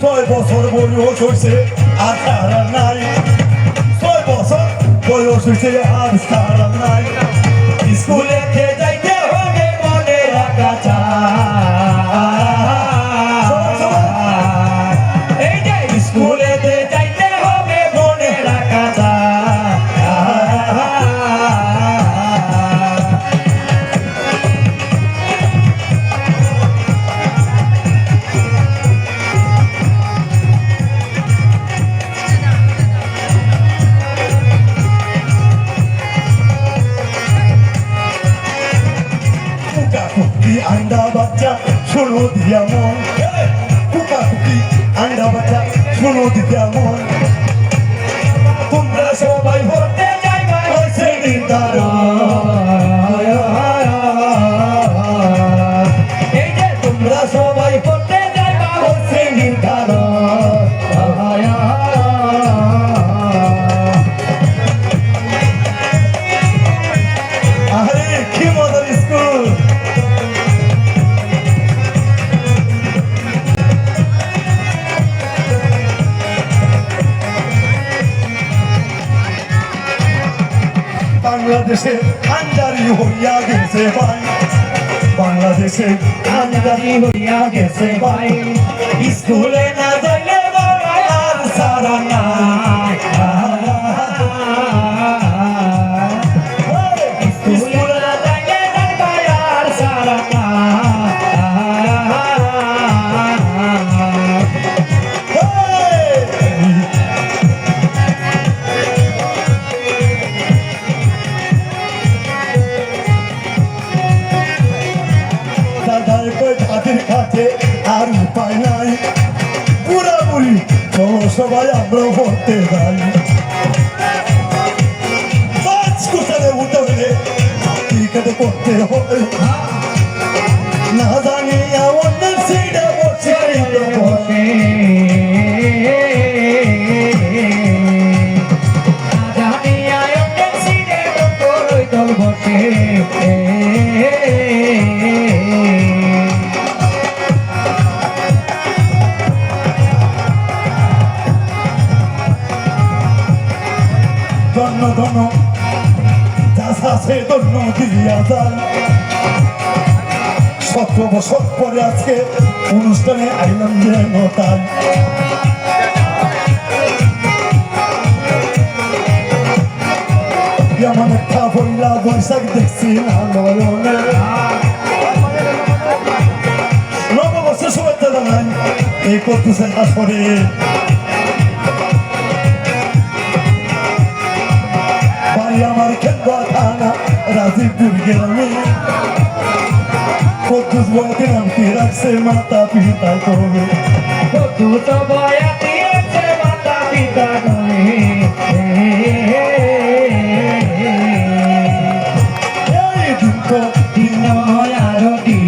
ছয় বছর বয়স হয়েছে, আর তারা নাই। ছয় বছর বয়স হয়েছে, আর তারা নাই। স্কুলে আন্ডা বাচ্চা শোনো দিয়া মন। কুকা কুকি আন্ডা বাচ্চা শোনো দিয়া মন। বাংলাদেশে খানদারি হইয়া গেছে ভাই। বাংলাদেশে খানদারি হইয়া গেছে ভাই। স্কুলে না তাদের আর উপায় নাই। পুরাপুরি চলো সবাই আমরা যাই পাঁচ উঠে হলে টিকেট করতে হবে। না জানি আমাদের সিটে বসে বসে ধন্য ধন্য। চাষে ধন্য দিয়া যায়। সতেরো বছর পরে আজকে অনুষ্ঠানে আইলাম যেন তাই এমন একটা বইলা বৈশাখ দেখছি নববর্ষের শুভেচ্ছা জানাই। এই করতেছে আসরে রাজীবপুর গ্রামে কদ্দুস বয়তে নামটি রাখছে মাতা পিতা করে এই দিন তো দিন নয় আরও দিন আছে